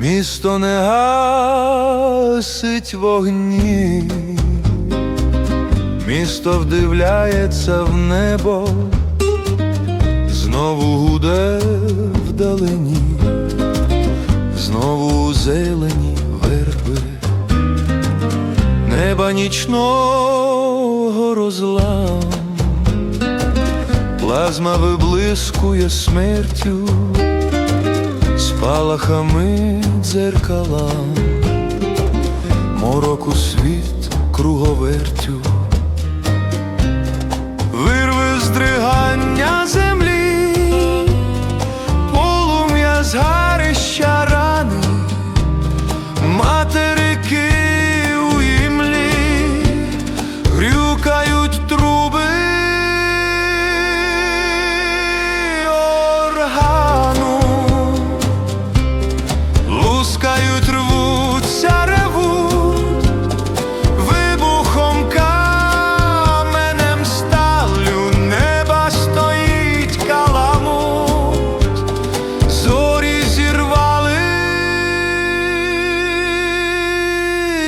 Місто не гасить вогні, місто вдивляється в небо, знову гуде вдалині, знову зелені верби, неба нічного розлам, плазма виблискує смертю спалахами дзеркала, мороку світ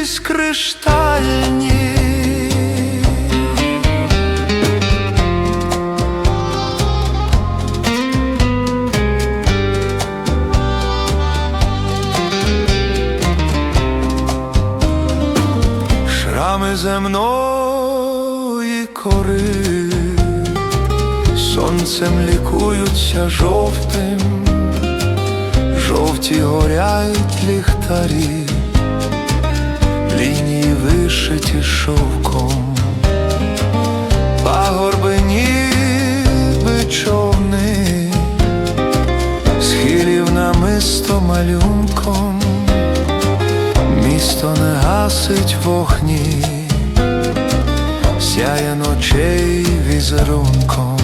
зірвались криштальні. Шрами земної кори. Сонцем лікуються жовтим, жовті горяють ліхтарі, вишиті шовком, пагорби ніби човни, схилів намисто малюнком місто не гасить вогні, сяє ночей візерунком.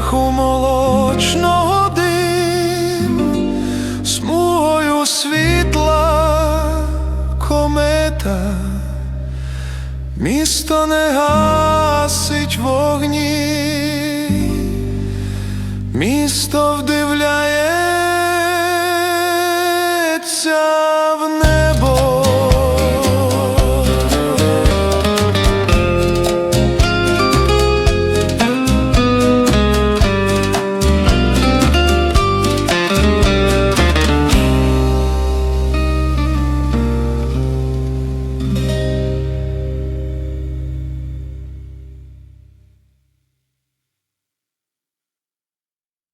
Шляху молочного дим, смугою світла комета, місто не гасить вогні, місто вдивляє.